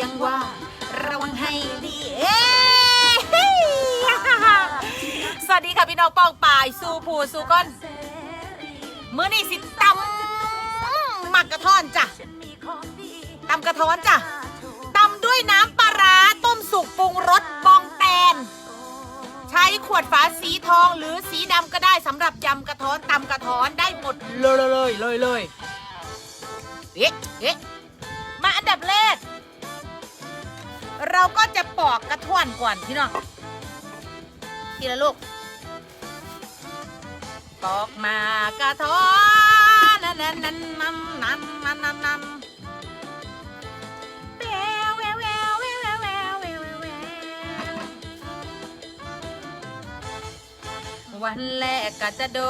ยังว่า ระวังให้ดีเอ้ยสวัสดีค่ะพี่น้องป้องป่ายสู้ผูสู้ก้นเมื้อนี้สิตำหมักกระท่อนจ้ะตำกระท้อนจ้ะตำด้วยน้ำปลาร้าต้มสุกปรุงรสบองแตน ใช้ขวดฝาสีทองหรือสีดำก็ได้สำหรับยำกระท้อนตำกระท้อนได้หมดเลยเลยเลยเลยเอ๊ะเอ๊ะมาอันดับแรก เราก็จะปอกกระท้อนก่อนพี่น้องทีละลูก ปอกมากระท้อนนั่นนั่นนั่นนั่นนั่นนั่นนั่นนั่นวันแรกก็จะโด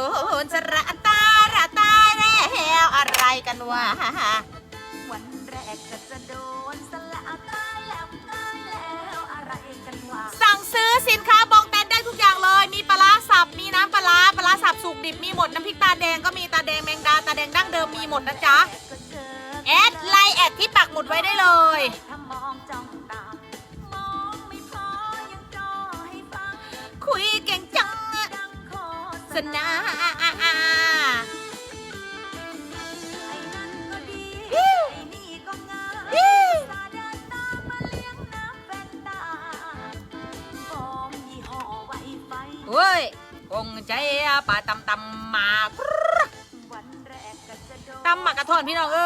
นสระตาระตายแล้วอะไรกันวะวันแรกก็จะโดนสละ ซื้อสินค้าบองแตนได้ทุกอย่างเลย มีปลาสับ มีน้ำปลาปลาสับสุกดิบมีหมด น้ำพริกตาแดงก็มีตาแดงแมงดาตาแดงดั้งเดิมมีหมดนะจ๊ะ แอดไลน์แอดที่ปักหมุดไว้ได้เลย คุยเก่งจังสนา เว้ยคงใจป่าตำตำมาวันแรกก็จะโดนตำหมักกระท่อนพี่น้องเอ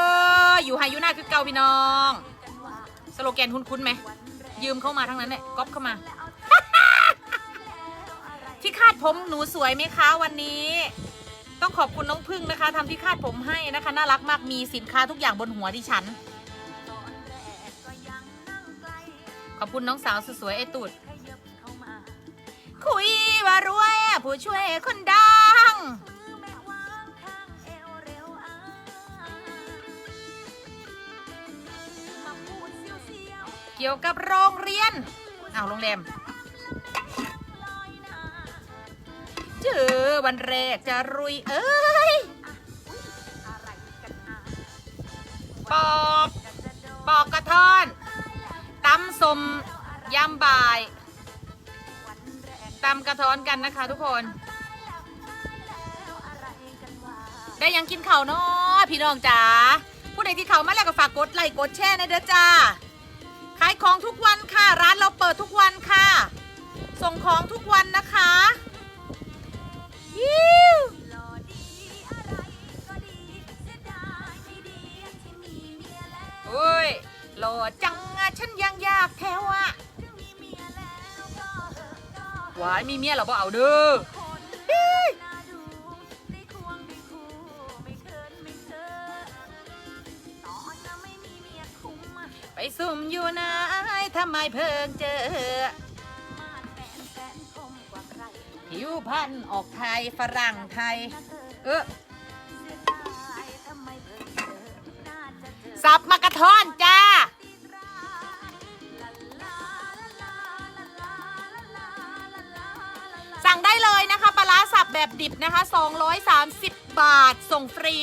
ออยู่ไฮยูน่าคือเก่าพี่น้องกันว่าสโลแกนคุ้นๆไหมวันแรกยืมเข้ามาทั้งนั้นเนี่ยก๊อปเข้ามาแล้วเอาแล้วอะไรที่คาดผมหนูสวยไหมคะวันนี้ ต้องขอบคุณน้องพึ่งนะคะทำที่คาดผมให้นะคะ น่ารักมากมีสินค้าทุกอย่างบนหัวดิฉันตอนแรกก็ยังนั่งไกลขอบคุณน้องสาวสวยๆไอตูดขยับเข้ามา คุยว่ารวยผู้ช่วยคนดัง เกี่ยวกับโรงเรียน เอาโรงแรมเจอวันแรกจะรุยเอ้ยปอก ปอกกระท่อนตำสมยามบ่าย ตำกระท้อนกันนะคะ ทุกคนแล้วอะไรกันวะได้ยังกินข้าวเนาะพี่น้องจ๋าผู้ใดที่เขามาแล้วก็ฝากกดไลค์กดแชร์นะเด้อจ้า ขายของทุกวันค่ะ ร้านเราเปิดทุกวันค่ะ ส่งของทุกวันนะคะยิวหล่อดีอะไรก็ดีเสียดายไม่ดีที่มีเมียแล้วโอ้ยหล่อจังอะฉันยังอยากแถวอะ วายมีเมียเราบ่เอาเด้อไปซุ่มอยู่นายทำไมเพิ่งเจอผิวพันธ์ออกไทยฝรั่งไทย เออ บาท ส่งฟรี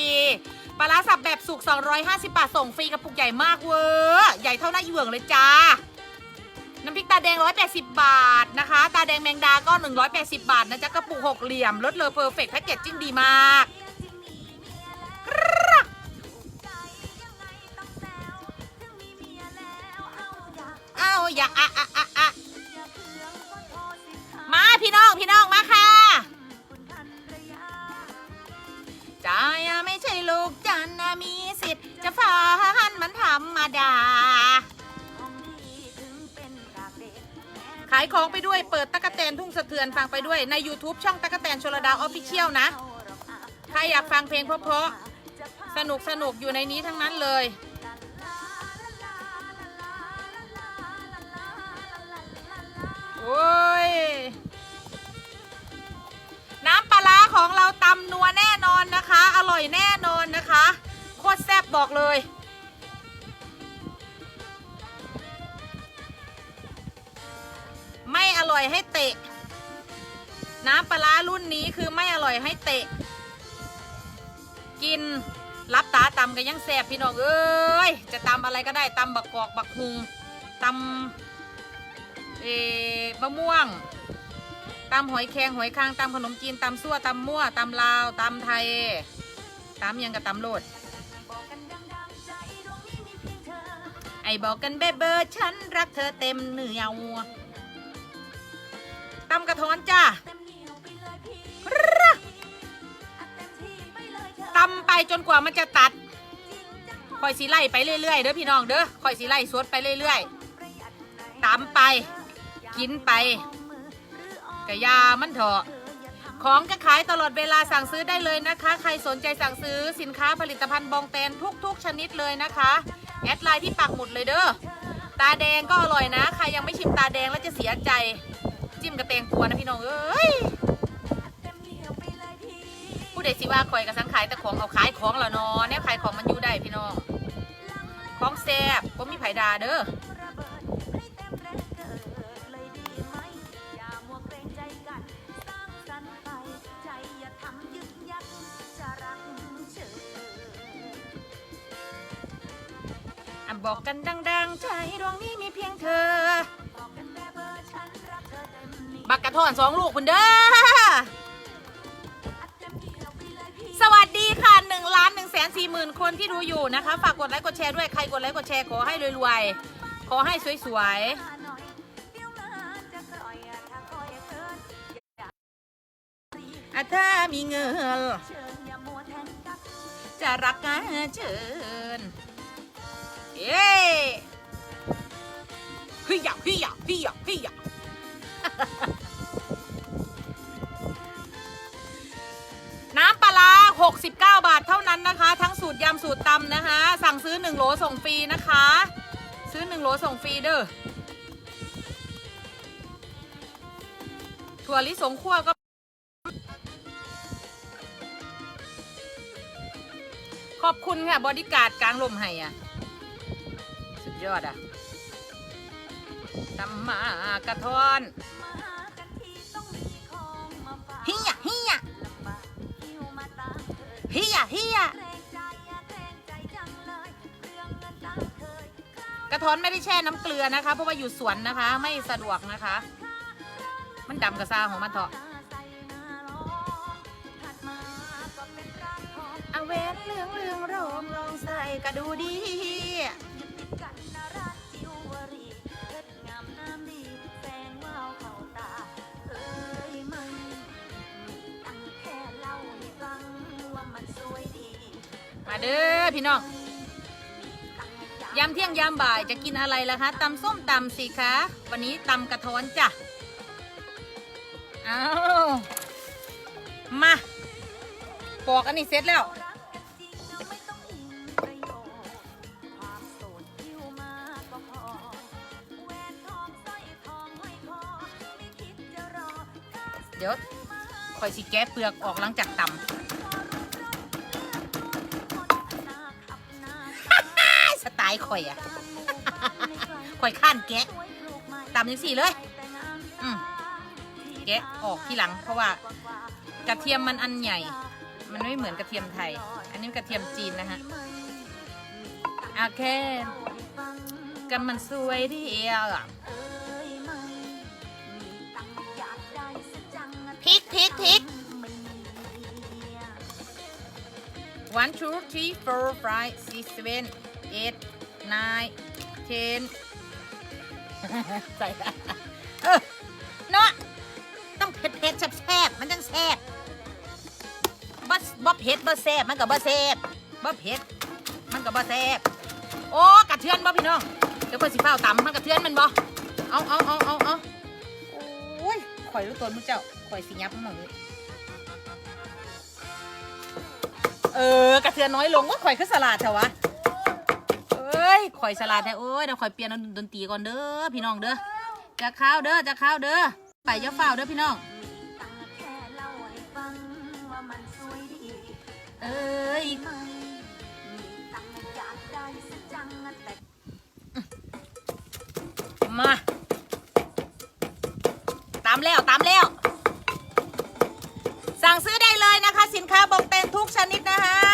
ปลาร้าสับแบบสุก 250 บาท ส่งฟรีกระปุกใหญ่มากเวอร์ใหญ่เท่าหน้าเหยื่องเลยจ้า น้ำพริกตาแดง 180 บาทนะคะ ตาแดงแมงดาก็ 180 บาทนะจ๊ะกระปุกหกเหลี่ยมลดเลอเพอร์เฟกต์แพ็กเกจจิ้งดีมากที่มีเมียแล้วถูกใจยังไงต้องแซวอย่าอ้าอย่าอะอะ ธิ์จะฝันมันธรรมดา ขายของไปด้วยเปิดตะกะแตนทุ่งสะเทือนฟังไปด้วยใน YouTube ช่องตะกะแตนชลดาออฟฟิเชียลนะ ใครอยากฟังเพลงเพราะๆสนุกสนุกอยู่ในนี้ทั้งนั้นเลย โอ้ย น้ำปลาของเราอยแน่นอนนะคะโคะ ตรแซ่บบอกเลย ไม่อร่อยให้เตะ น้ำปลารุ่นนี้คือไม่อร่อยให้เตะ กินรับตาตำกันยังแสบพี่น้องเอ้ยจะตำอะไรก็ได้ตำบักกอกบักฮุงตำเออมะม่วงตำหอยแครงหอยคางตำขนมจีนตำซั่วตำมั่วตำลาวตำไทยตำยังกับตำโลด ไอ้บอกกันเบเบอร์ฉันรักเธอเต็มเหนื้อวัวตำกระท้อนจ้าตั้มไปเลยเธอตำไปจนกว่ามันจะตัดคอยสีไล่ไปเรื่อยๆเด้อพี่น้องเด้อคอยสีไล่สวดไปเรื่อยๆตำไป กินไปมือหรือออกะยามันเถอะของก็ขายตลอดเวลาสั่งซื้อได้เลยนะคะ ใครสนใจสั่งซื้อสินค้าผลิตภัณฑ์บองแตนทุกๆชนิดเลยนะคะ แอดไลน์ที่ปักหมุดเลยเด้อตาแดงก็อร่อยนะ ใครยังไม่ชิมตาแดงแล้วจะเสียใจ จิ้มกระเตงกัวนะพี่น้องเอ้ยเต็มเหนีวไปเลยพี่ผู้ใดสิว่าคอยกับสังขายแต่ของเอาขายของแล้วเนาะเนี่ยขายของมันอยู่ได้พี่น้องของแซ่บก็มีไผดาเด้อ บอกกันดังๆ ใจดวงนี้มีเพียงเธอบอกกันแบบเบอร์ฉันรักกระท่อนสองลูกคุณเด้ออัดเต็มเหนียวไปเลยพี่สวัสดีค่ะ1ล้าน1แสน4หมื่นคนที่ดูอยู่นะคะ ฝากกดไลค์กดแชร์ด้วย ใครกดไลค์กดแชร์ขอให้รวยๆ ขอให้สวยหน่อยเดี๋ยวงานจะร่อยอะถ้าคอ เคินอย่าๆอะถ้ามีเงินเชิญอย่ามัวแทงกักจะรักกันเชิญเย้เฮียเฮียเฮียเฮียน้ำปลาร้า69 บาทเท่านั้นนะคะ ทั้งสูตรยำสูตรตำนะคะ สั่งซื้อ 1 โหลส่งฟรีนะคะ ซื้อ 1 โหลส่งฟรีเด้อถั่วลิสงคั่วก็ ขอบคุณค่ะ บอดี้การ์ดกลางลมให้อะ ยอดอะตำมากระท้อนมาหากันทีต้องมีของมาฝากเฮียเฮียลำบากหิวมาตามเคยเฮียเฮียเกรงใจอะเกรงใจจังเลยเรื่องเงินตามเคยคราวกระท้อนไม่ได้แช่น้ำเกลือนะคะ เพราะว่าอยู่สวนนะคะ ไม่สะดวกนะคะ มันดำกระซาของมันเถอะหน้าใสหน้าล้อถัดมาก็เป็นร้านทองเอาเวนเหลืองเหลืองโรมลองใส่กระดูดี เด้อพี่น้องยำเที่ยงยำบ่ายจะกินอะไรล่ะคะตำส้มตำสิคะวันนี้ตำกระท้อนจ้ะเอามาปอกอันนี้เสร็จแล้วรักกันจริงนะไม่ต้องอิงประโยชน์ความโสดหิวมาก็พอแหวนทองสร้อยทองห้อยคอไม่คิดจะรอก้าวเดี๋ยวคอยสิแกะเปลือกออกหลังจากตำ สไตล์คอยอะคอยข้านแกะตำยังสี่เลย อืมแกะออกทีหลัง เพราะว่ากระเทียมมันอันใหญ่ มันไม่เหมือนกระเทียมไทย อันนี้กระเทียมจีนนะฮะโอเคกันมันสวยดีอะพริกพริกพริก one two three four five six seven eight nine ten ใส่เออเนาะต้องเผ็ดเผ็ดแซ่บแซ่บมันจังแซ่บบ่บ่เผ็ดบ่แซ่บมันก็บ่แซ่บบ่เผ็ดมันก็บ่แซ่บโอ้กระเทือนบ่พี่น้องเดี๋ยวเพิ่นสิเฝ้าตำมันกระเทือนมันบ่เอาเอาเอาเอาเอาโอ้ยข่อยรู้ตัวมุเจ้าข่อยสิยับมันหมดเลยเออกระเทือนน้อยลงว่าข่อยคือสลัดเถอะวะ อ้ยข่อยสลัดแท้โอ้ยเดี๋ยวข่อยเปลี่ยนดนตรีก่อนเด้อพี่น้องเด้อจะข้าวเด้อจะข้าวเด้อไปจะเฝ้าเด้อพี่น้องเล่าให้ฟังว่ามันสวยดีเเอ้ยมากได้สักจังแต่มาตามแล้วตามแล้ว สั่งซื้อได้เลยนะคะ สินค้าบอกเต็นทุกชนิดนะคะ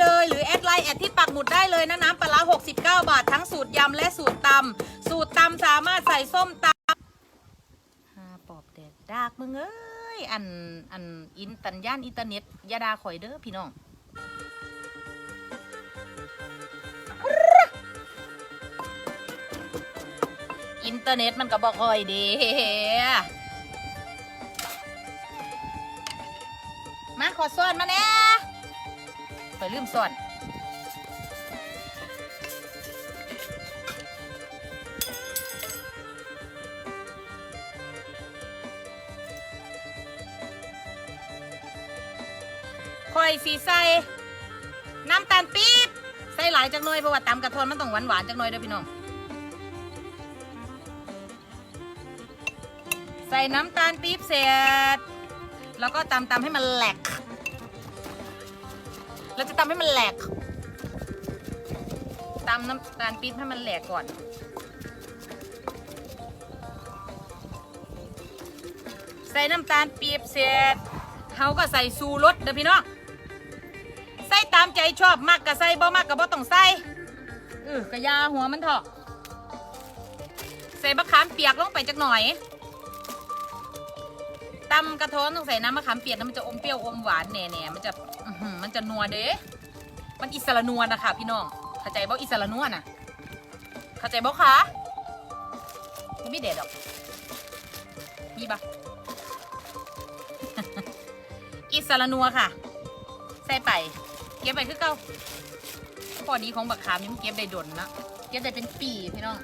เลย หรือแอดไลน์แอดที่ปักหมุดได้เลยนะน้ำปลาร้า69 บาท ทั้งสูตรยำและสูตรตำสูตรตำสามารถใส่ส้มตำฮาปอบแดกดากมึงเอ้ยอันอันอินตันย่านอินเทอร์เน็ตยาดาข่อยเด้อพี่น้องอินเทอร์เน็ตมันก็บอกคอยดีมาขอซ่อนมาแน่ ไปลืมซ่อนค่อยสีใส่น้ำตาลปี๊บใส่หลายจังหน่อยเพราะว่าตำกระทอนมันต้องหวานหวานจังหน่อยเด้อพี่น้องใส่น้ำตาลปี๊บเสร็จ แล้วก็ตำตำให้มันแหลก เราจะตำให้มันแหลกตำน้ำตาลปี๊บให้มันแหลกก่อน ใส่น้ำตาลปี๊บเสร็จเขาก็ใส่สูรสเด้อพี่น้อง ใส่ตามใจชอบมากก็ใส่บ่มากก็บ่ต้องใส่เออกระยาหัวมันเถอะ ใส่มะขามเปียกลงไปจักหน่อยำกระท้อนต้องใส่น้ำมะขามเปียกนะมันจะอมเปรี้ยวอมหวานแน่ๆมันจะอื้อหือมันจะนัวเด้มันอิสระนัวนะคะพี่น้องเข้าใจบ่อิสระนัวน่ะเข้าใจบ่คะมันไม่เด็ดดอกมีปะอิสระนัวค่ะ ใส่ไปเก็บไปคือเก่าพอดีของบักขามนี่มันเก็บได้ดนนะเก็บได้เป็นปีพี่น้อง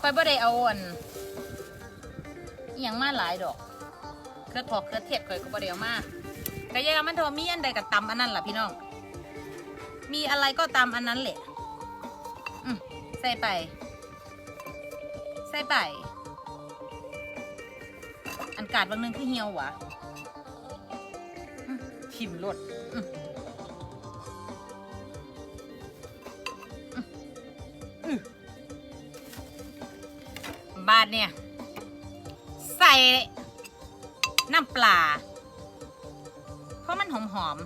คอยบ่ได้เอาอัน อหย่างมาหลายดอก เครือทอกเครือเทศข่อยก็บ่ได้เอามาก็อยังมันเถอมีอันใดก็ตำอันนั้นล่ะพี่น้อง มีอะไรก็ตำอันนั้นแหละอืมใส่ไปใส่ไปอันกาดบางนึงคือเหี่ยวหวะอืมทิมรดอืมอืมอืมบาทเนี่ย ใส่น้ำปลา เพราะมันหอมหอม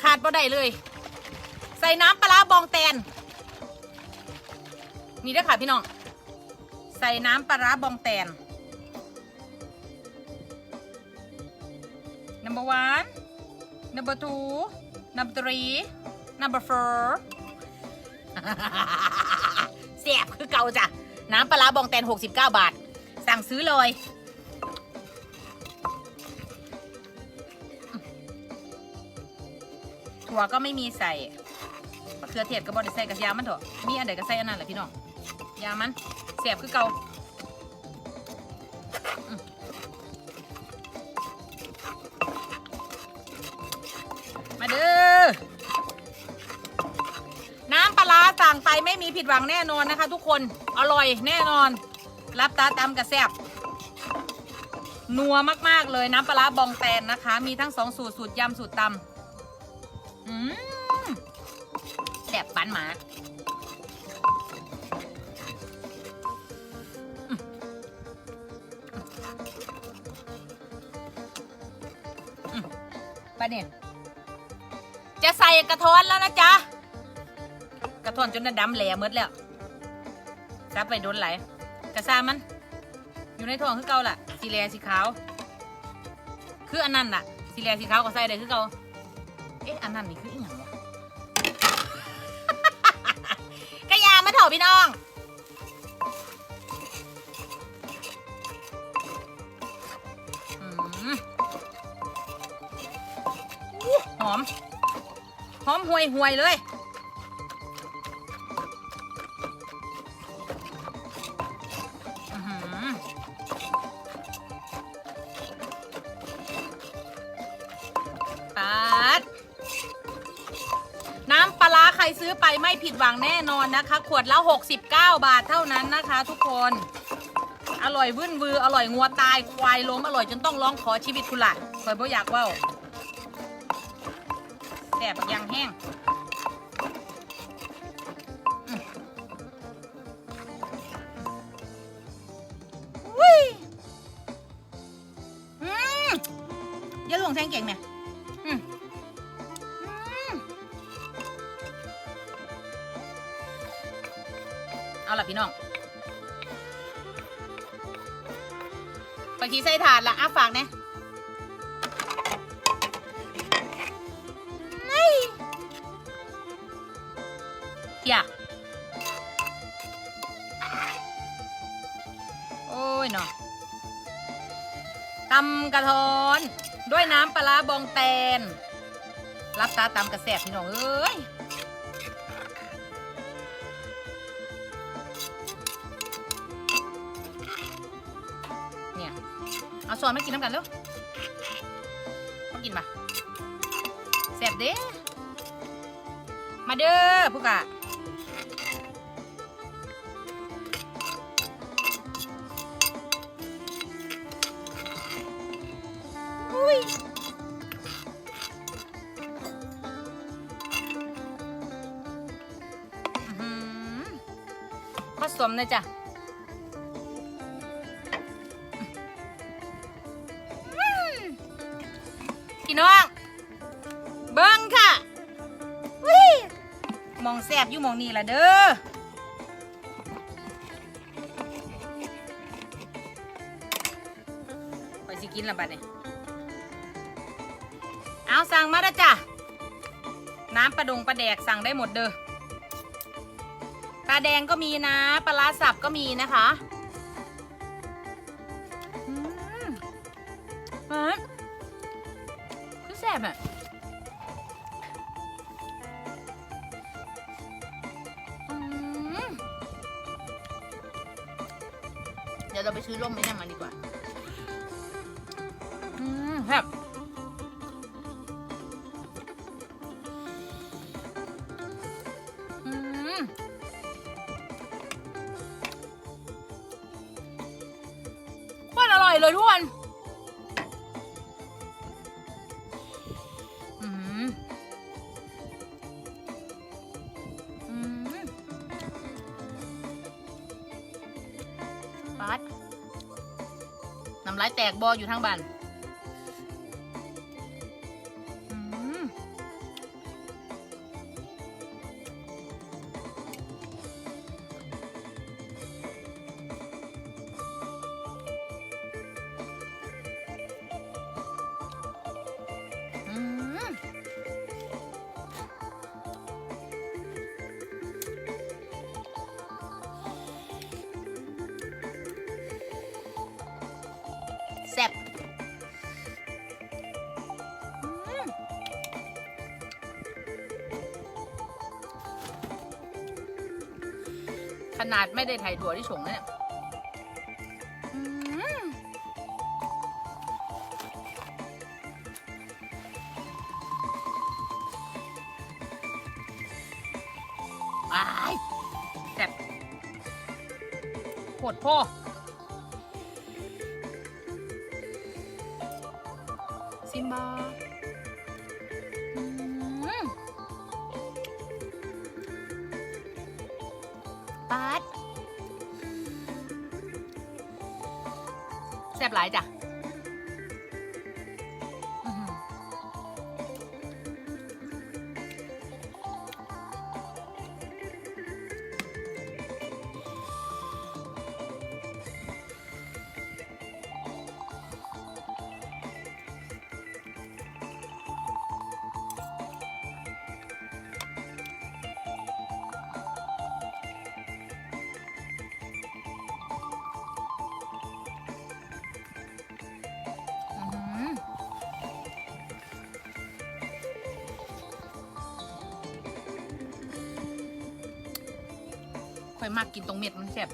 ขาดบ่ได้เลย ใส่น้ำปลาบองแตน นี่เด้อค่ะพี่น้อง ใส่น้ำปลาบองแตน number one number two number three number four เสียบคือเก่าจ้ะ น้ำปลาร้าบองแตน 69 บาท สั่งซื้อเลย ถั่วก็ไม่มีใส่มะเขือเทศก็บอได้ใส่กระยามันเถอะมีอันใดก็ใส่อันนั้นแหละพี่น้องยามันเสียบคือเก่า ผิดหวังแน่นอนนะคะ ทุกคนอร่อยแน่นอน รับตาตำกับแซบนัวมากๆเลยน้ำปลาบองแตนนะคะ มีทั้งสองสูตรสูตรยำสูตรตำอืมแซบปันหมาอืมอืมไปเนี่ยจะใส่กระท้อนแล้วนะจ๊ะ ท่อนจนดำแหล่หมดแล้วซับไปโดนไหลกระซามัน อยู่ในท้องคือเก่าล่ะสีแลสีขาว คืออันนั้นล่ะสีแลสีขาวก็ใส่ได้คือเก่าเอ๊ะอันนั้นนี่คืออีหยังวะกระยามาเถอะพี่น้องหอม หอมห่วยห่วยเลย นะคะ ขวดละ 69 บาทเท่านั้นนะคะ ทุกคน อร่อยวื้นวืออร่อยงัวตายควายล้มอร่อยจนต้องร้องขอชีวิตคุณล่ะคอยบ่อยากเว่าแสบยังแห้งอืมอย่าลวงแทงเก่งเนี่ย พี่น้องไปทีใส่ถาดละอะฝากเนี่ยนี่เพียโอ้ยเนาะตำกระทอนด้วยน้ำปลาบองแตน รับตาตำกระแสบพี่น้องเอ้ย เอาช้อนมากินน้ำกันเร็วมากินปะแซ่บเด้มาเด้อพวกอะอุ้ยผสมเลยจ้ะ องแซบอยู่มองนี่ละเด้อไปสิกินละบัดเนี่ยเอาสั่งมาล้จ้ะ น้ำปลาดงปลาแดกสั่งได้หมดเด้อปลาแดงก็มีนะปลาร้าสับก็มีนะคะอืมมคือแซ่บอะ ซื้อร่มไม่นั่นมาดีกว่า แตกบออยู่ทางบ้าน ขนาดไม่ได้ไถ่ถั่วที่ฉงนะเนี่ยอืมอ้ายแซ่บโคตรพ่อซิมบา ปัดแซ่บหลายจ้ะ อยมากกินตรงเม็ดมันแซ่บ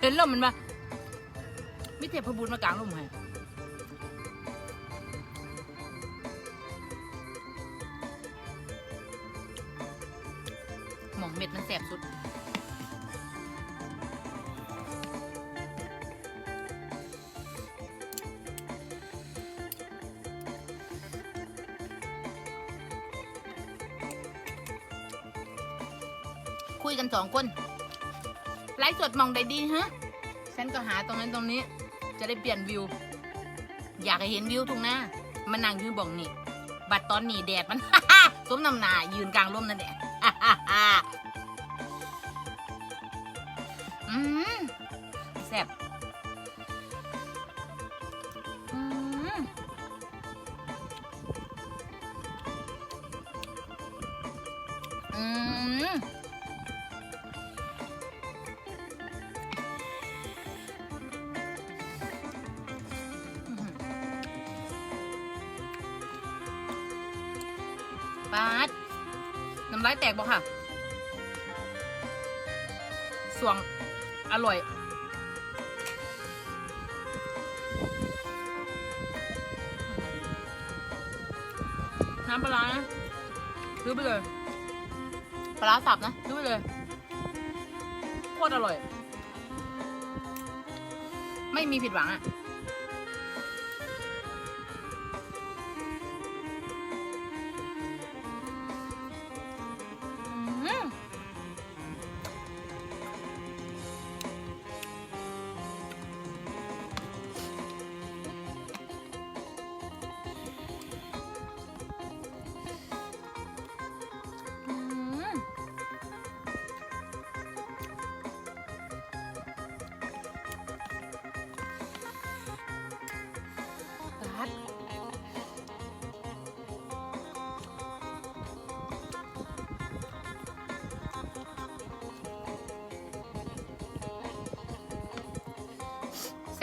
เห็นแล้มมันมามิเตพบุญมากลางลมหาย กันสองคนไลฟ์สดมองได้ดีฮะฉันก็หาตรงนั้นตรงนี้ จะได้เปลี่ยนวิว อยากให้เห็นวิวทุ่งหน้ามันนั่งยืนบ่องนี่ บัดตอนนี้แดดมัน สมนำหนายืนกลางร่มนั่นแหละอืม น้ำปลาร้านะซื้อไปเลยปลาร้าสับนะซื้อไปเลยโคตรอร่อย ไม่มีผิดหวังอะ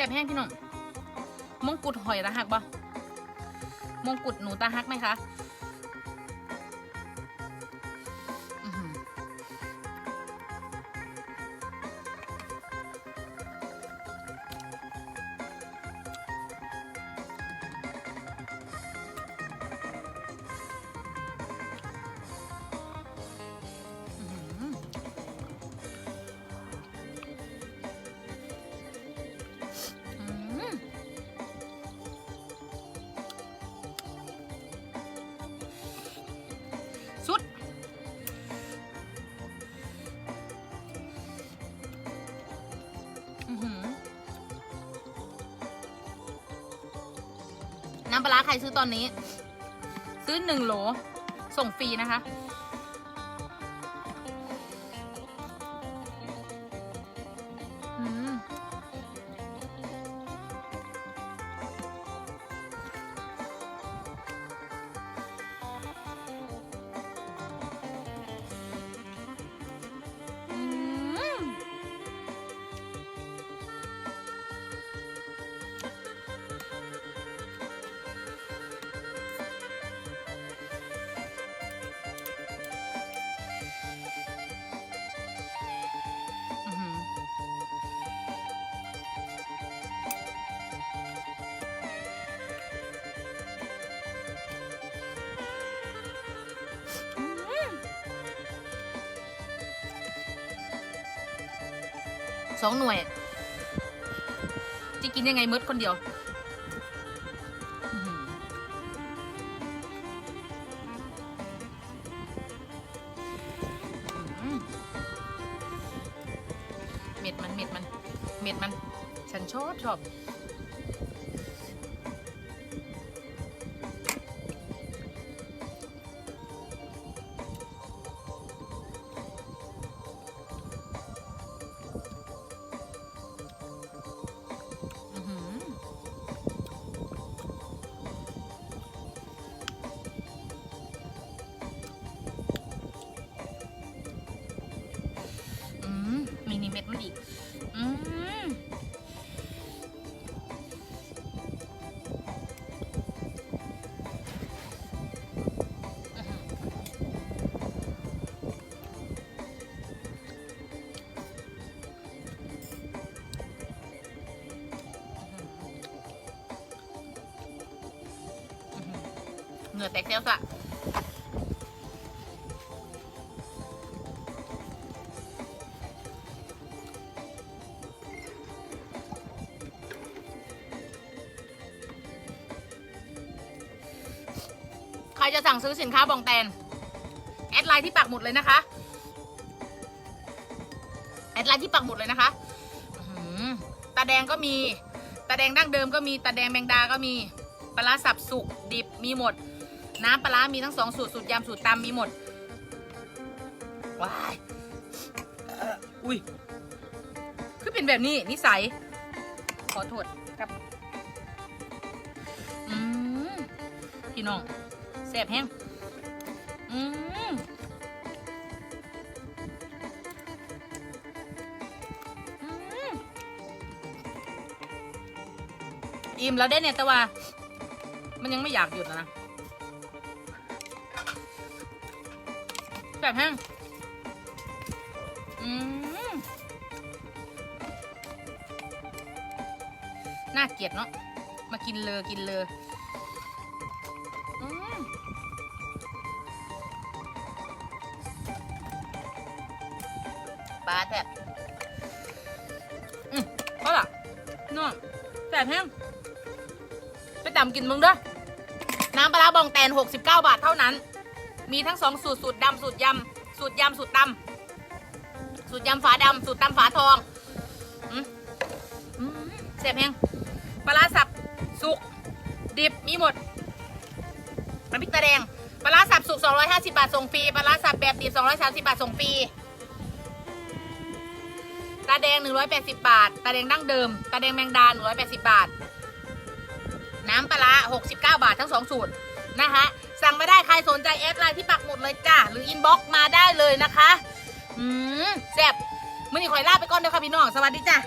ซ่บแห้งพี่น้องมงกุฎหอยตาหักบ่มงกุฎหนูตาหักไหมคะ ครซื้อตอนนี้ ซื้อหนึ่งโหลส่งฟรีนะคะ สองหน่วย จะกินยังไงมืดคนเดียวอื้อหืออืมเม็ดมันเม็ดมัน เม็ดมัน ฉันชอบชอบ นื้อแตกเซลล์ซะใครจะสั่งซื้อสินค้าบองแตน แอดไลน์ที่ปักหมุดเลยนะคะ แอดไลน์ที่ปักหมุดเลยนะคะตาแดงก็มีตาแดงดั้งเดิมก็มีตาแดงแมงดาก็มีปลาสับสุกดิบมีหมด น้ำปลาร้ามีทั้งสองสูตรสูตรยำสูตรตำมีหมดว้ายอุ้ยคือเป็นแบบนี้นิสัย ขอโทษครับอืมพี่น้องแสบแห้งอืมอิ่มแล้วได้เนี่ยแต่ว่า มันยังไม่อยากหยุดนะ แบบแห้งอืมน่าเกลียดเนาะ มากินเลยกินเลยอืมปลาแทบอืมเพราะล่ะเนาะแบบแห้งไปตำกินมึงเด้อน้ำปลาร้าบองแตน 69 บาทเท่านั้น มีทั้งสองสูตรสูตรดำสูตรยำสูตรยำสูตรตำสูตรยำฝาดำสูตรตำฝาทองเสียบแห้งปลาร้าสับสุกดิบมีหมดน้ำพริกตาแดงปลาร้าสับสุก250 บาทส่งฟรีปลาร้าสับแบบดิบ230 บาทส่งฟรีตาแดง 180 บาท ตาแดงดั้งเดิม ตาแดงแมงดา180 บาท น้ำปลาร้า69 บาททั้งสองสูตรนะคะ สั่งไม่ได้ใครสนใจแอดไลน์ที่ปักหมุดเลยจ้าหรืออินบ็อกซ์มาได้เลยนะคะอืมแซ่บมื่อนี้ขอยลาไปก่อนเด้อค่ะพี่น้องสวัสดีจ้า